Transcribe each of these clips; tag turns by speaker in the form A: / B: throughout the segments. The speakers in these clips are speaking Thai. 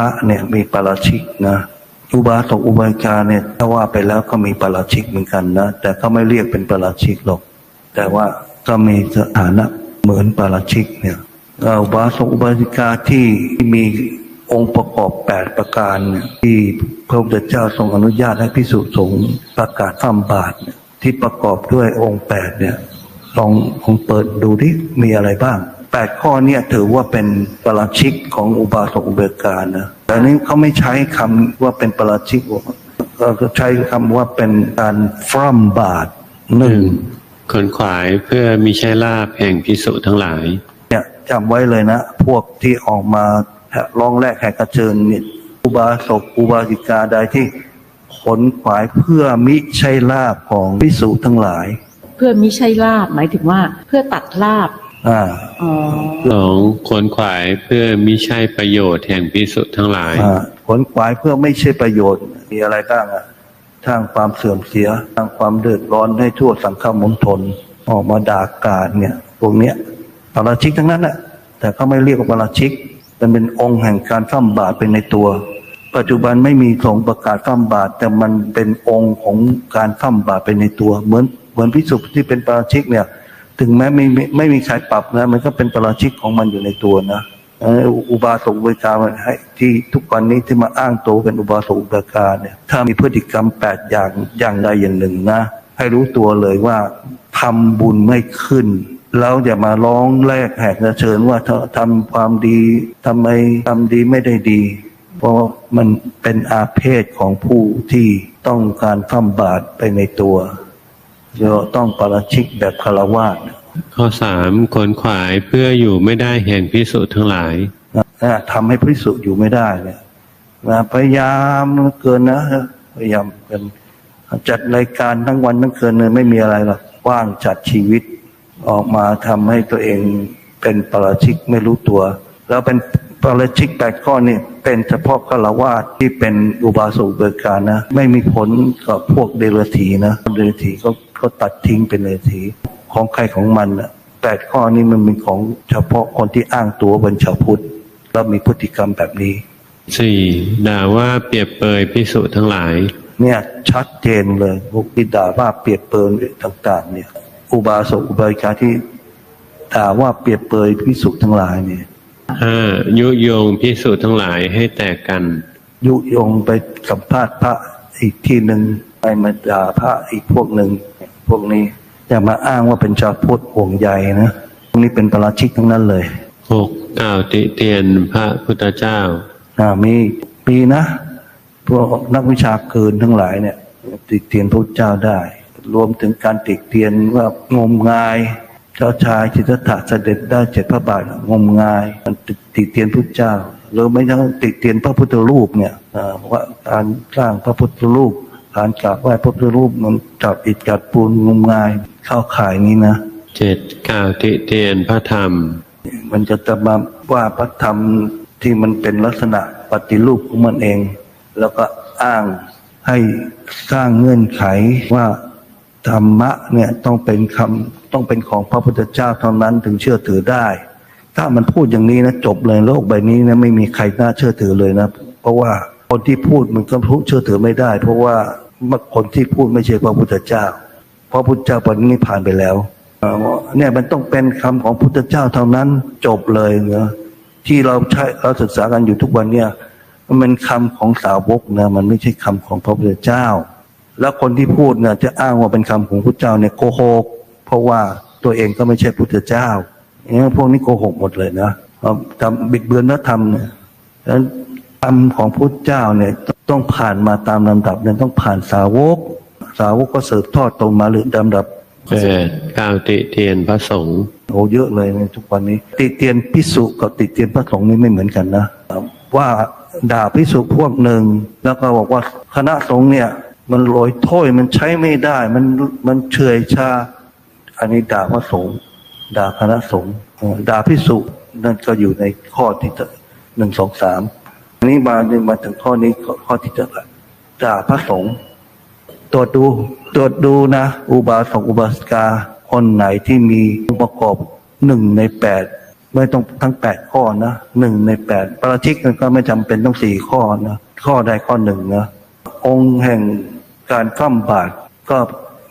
A: ระเนี่ยมีปาราชิกนะอุบาสกอุบาสิกาเนี่ยถ้าว่าไปแล้วก็มีปาราชิกเหมือนกันนะแต่เขาไม่เรียกเป็นปาราชิกหรอก แต่ว่าก็มีสถานะเหมือนปาราชิกเนี่ยอุบาสกอุบาสิกาที่มีองค์ประกอบแปดประการเนี่ยที่พระพุทธเจ้าทรงอนุญาตให้พิสุสงฆ์ประกาศข้ามบาตรเนี่ยที่ประกอบด้วยองค์แปดเนี่ยลองลองเปิดดูที่มีอะไรบ้าง แปดข้อเนี่ยถือว่าเป็นปราชิกของอุบาสกอุเบกขานะแต่นี้เขาไม่ใช้คำว่าเป็นปราชิกเขาใช้คำว่าเป็นการฟร่ำบาตรหนึ่ง
B: ขนขวายเพื่อมิใช่ลาบแห่งพิสุทั้งหลาย
A: เนี่ยจำไว้เลยนะ พวกที่ออกมาร้องแรกแหกกระเจิญเนี่ยอุบาสกอุบาสิกาใดที่ขนขวายเพื่อมิใช่ลาบของพิสุทั้งหลาย
C: เพื่อมิใช่ลาบหมายถึงว่าเพื่อตัดลาบ
A: อ่า
C: อ๋อ
B: สองขนขวายเพื่อมิใช่ประโยชน์แห่งพิสุทั้งหลาย
A: อ่าขนขวายเพื่อไม่ใช่ประโยชน์ มีอะไรบ้างอะสร้างความเสื่อมเสียสร้างความเดือดร้อนให้ทั่วสังคมมณฑลออกมาด่ากราดเนี่ยพวกเนี้ยปาราชิกทั้งนั้นแหละแต่เขาไม่เรียกว่าปาราชิกมันเป็นองค์แห่งการข้ามบาตรเป็นในตัว ปัจจุบันไม่มีสงฆ์ประกาศข้ามบาตรแต่มันเป็นองค์ของการข้ามบาตรเป็นในตัว เหมือนเหมือนพิสุที่เป็นปาราชิกเนี่ย ถึงแม้ไม่ไม่มีใครปรับนะ มันก็เป็นปราชิกของมันอยู่ในตัวนะอุบาสกอุบาสิกาที่ทุกวันนี้ที่มาอ้างตัวเป็นอุบาสกอุบาสิกาเนี่ยถ้ามีพฤติกรรมแปดอย่างอย่างใดอย่างหนึ่งนะ ให้รู้ตัวเลยว่าทำบุญไม่ขึ้นแล้วอย่ามาร้องแรกแหกกระเชิญว่าเธอทำความดีทำไมทำดีไม่ได้ดี เพราะมันเป็นอาเพศของผู้ที่ต้องการข้ามบาตรไปในตัว จะต้องปราชิกแบบคารวะ
B: ข้อสามขนขวายเพื่ออยู่ไม่ได้แห่งพิสุทั้งหลาย
A: นะทำให้พิสุอยู่ไม่ได้เนี่ยนะพยายามเกินนะพยายามกันจัดรายการทั้งวันทั้งคืนเลยไม่มีอะไรหรอกว่างจัดชีวิตออกมาทำให้ตัวเองเป็นปราชิกไม่รู้ตัว แล้วเป็นปราชิกแปดข้อนี่เป็นเฉพาะฆราวาสที่เป็นอุบาสกอุเบกขานะ ไม่มีผลกับพวกเดรัจฉีนะเดรัจฉีก็ ก็ตัดทิ้งเป็นเดรัจฉีของใครของมันนะแปดข้อนี้มันเป็นของเฉพาะคนที่อ้างตัวเป็นชาวพุทธแล้วมีพฤติกรรมแบบนี้
B: สี่ด่าว่าเปรียบเปยพิสุทั้งหลาย
A: เนี่ยชัดเจนเลยพวกที่ด่าว่าเปรียบเปรยต่างๆ เนี่ย อุบาสกอุบาสิกาที่ด่าว่าเปรียบเปรยพิสุทั้งหลายเนี่ย
B: ห้ายุยงพิสุทั้งหลายให้แตกกัน
A: ยุยงไปสัมภาษณ์พระอีกที่หนึ่งไปมาด่าพระอีกพวกหนึ่ง พวกนี้จะมาอ้างว่าเป็นชาวพุทธห่วงใยนะพวกนี้เป็นปราชิกทั้งนั้นเลย
B: หกกล่าวติเตียนพระพุทธเจ้า
A: อ่ามีมีนะพวกนักวิชาเกินทั้งหลายเนี่ย ติเตียนพระเจ้าได้ รวมถึงการติเตียนว่างมงาย เจ้าชายจิตตถะเสด็จได้เจ็ดพระบาทงมงายมันติติเตียนพระเจ้าหรือไม่ต้องติเตียนพระพุทธรูปเนี่ยอ่าว่าการสร้างพระพุทธรูป การกราบไหว้พระพุทธรูปมันจับอิฐจับปูนงมงายเข้าข่ายนี้นะ
B: เจ็ดกล่าวติเตียนพระธรรม
A: มันจะจะมาว่าพระธรรมที่มันเป็นลักษณะปฏิรูปของมันเอง แล้วก็อ้างให้สร้างเงื่อนไขว่าธรรมะเนี่ยต้องเป็นคำต้องเป็นของพระพุทธเจ้าเท่านั้นถึงเชื่อถือได้ ถ้ามันพูดอย่างนี้นะจบเลยโลกใบนี้นะไม่มีใครน่าเชื่อถือเลยนะ เพราะว่า คนที่พูดมันก็พูดเชื่อถือไม่ได้ เพราะว่าคนที่พูดไม่ใช่พระพุทธเจ้า เพราะพุทธเจ้าปรินิพานไปแล้วเนี่ยมันต้องเป็นคำของพุทธเจ้าเท่านั้นจบเลยเนะที่เราใช้เราศึกษากันอยู่ทุกวันเนี่ยมันเป็นคำของสาวกนะมันไม่ใช่คำของพระพุทธเจ้า แล้วคนที่พูดเนี่ยจะอ้างว่าเป็นคำของพุทธเจ้าเนี่ยโกหกเพราะว่าตัวเองก็ไม่ใช่พุทธเจ้าเนี่ยพวกนี้โกหกหมดเลยนะทำบิดเบือนนัธรรมเนี่ยฉะนั้น คำของพุทธเจ้าเนี่ยต้องผ่านมาตามลำดับเนี่ยต้องผ่านสาวก สาวกก็สืบทอดตรงมาหรือลำดับ
B: แปดกล่าวติเตียนพระสงฆ์
A: โอ้เยอะเลยในทุกวันนี้ ติเตียนพิสุกับติเตียนพระสงฆ์นี่ไม่เหมือนกันนะว่าด่าพิสุพวกหนึ่ง แล้วก็บอกว่าคณะสงฆ์เนี่ย มันลอยถ้อยมันใช้ไม่ได้ มันมันเฉอยชา อันนี้ด่าพระสงฆ์ด่าคณะสงฆ์เอ่อด่าพิสุนั่นก็อยู่ในข้อที่หนึ่งสองสาม อันนี้มามาถึงข้อนี้ข้อที่จะด่าพระสงฆ์ตรวจดูตรวจดูนะ อุบาสกอุบาสิกาคนไหนที่มีองค์ประกอบหนึ่งในแปดไม่ต้องทั้งแปดข้อนะหนึ่งในแปดปราชิกมันก็ไม่จำเป็นต้องสี่ข้อนะข้อใดข้อหนึ่งนะองค์แห่งการคว่ำบาตรก็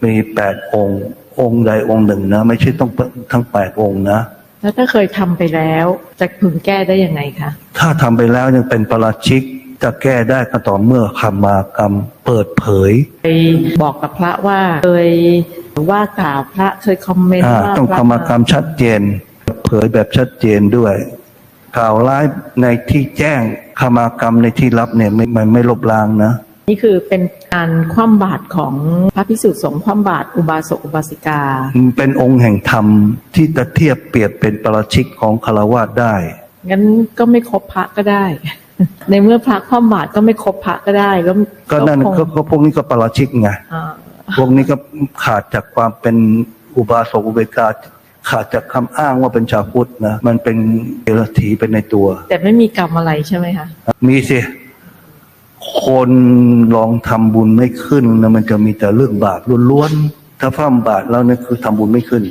A: มีแปดองค์ องค์ใดองค์หนึ่งนะ ไม่ใช่ต้องทั้งแปดองค์นะ
C: แล้วถ้าเคยทำไปแล้วจะพึงแก้ได้ยังไงคะ
A: ถ้าทำไปแล้วยังเป็นปราชิกจะแก้ได้ก็ต่อเมื่อคำมากรรมเปิดเผย
C: ไปบอกกับพระว่าเคยว่ากล่าวพระเคยคอมเมนต์
A: อ่า
C: ว่า
A: ต้อง
C: พระ
A: คำมากรรมชัดเจนเผยแบบชัดเจนด้วย กล่าวร้ายในที่แจ้งคำมากรรมในที่ลับเนี่ยไม่ไม่ไม่ลบล้างนะ
C: นี่คือเป็นการคว่ำบาตรของพระพิสุทธิ์สงฆ์คว่ำบาตรอุบาสกอุบาสิกา
A: มันเป็นองค์แห่งธรรมที่จะเทียบเปรียบเป็นปราชิกของคารวะได้
C: งั้นก็ไม่ครบพระก็ได้ ในเมื่อพระคว่ำบาตรก็ไม่ครบพระก็ได้แล้ว
A: ก็นั่น
C: คง
A: ก็ก็พวกนี้ก็ปราชิกไง
C: อ่า
A: พวกนี้ก็ขาดจากความเป็นอุบาสกอุเบกขาขาดจากคำอ้างว่าเป็นชาวพุทธนะมันเป็นเดรัจฉีเป็นในตัว
C: แต่ไม่มีกรรมอะไรใช่ไหมคะ
A: มีสิ คนลองทำบุญไม่ขึ้นนะมันจะมีแต่เรื่องบาปล้วนๆถ้าฟ้ามบาปแล้วเนี่ยคือทำบุญไม่ขึ้น